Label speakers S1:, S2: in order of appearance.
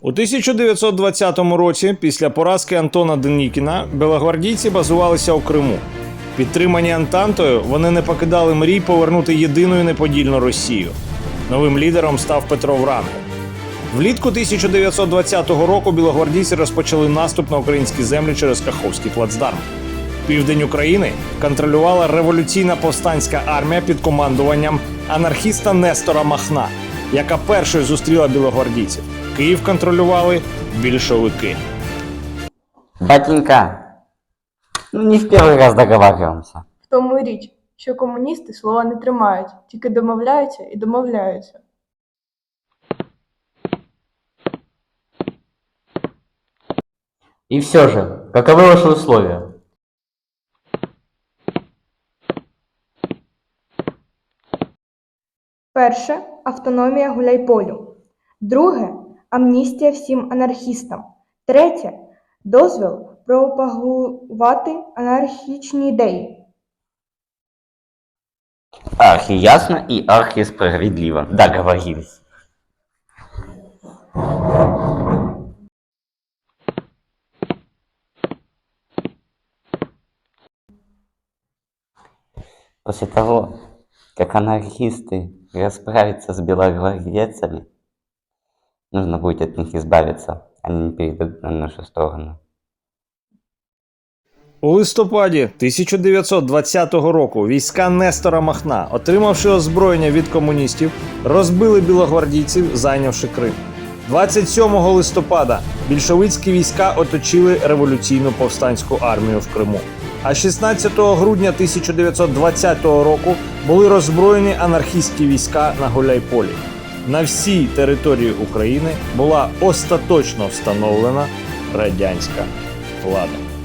S1: У 1920 році, після поразки Антона Денікіна, білогвардійці базувалися у Криму. Підтримані Антантою, вони не покидали мрій повернути єдину і неподільну Росію. Новим лідером став Петро Врангель. Влітку 1920 року білогвардійці розпочали наступ на українські землі через Каховський плацдарм. Південь України контролювала революційна повстанська армія під командуванням анархіста Нестора Махна, яка першою зустріла білогвардійців. Київ контролювали більшовики.
S2: Батенька, ну не в первый раз договариваемся.
S3: В тому і річ, що комуністи слова не тримають, тільки домовляються і домовляються.
S2: И все же, каковы ваши условия?
S4: Перше автономія Гуляйполю. Друге амністія всім анархістам. Третє дозвіл пропагувати анархічні ідеї.
S2: Архи ясно и архи справедливо. Договорились. После того, как анархисты расправятся с белогвардейцами, нужно будет от них избавиться. Они не перейдут на нашу сторону.
S1: У листопаді 1920 року війська Нестора Махна, отримавши озброєння від комуністів, розбили білогвардійців, зайнявши Крим. 27 листопада більшовицькі війська оточили революційну повстанську армію в Криму. А 16 грудня 1920 року були роззброєні анархістські війська на Гуляйполі. На всій території України була остаточно встановлена радянська влада.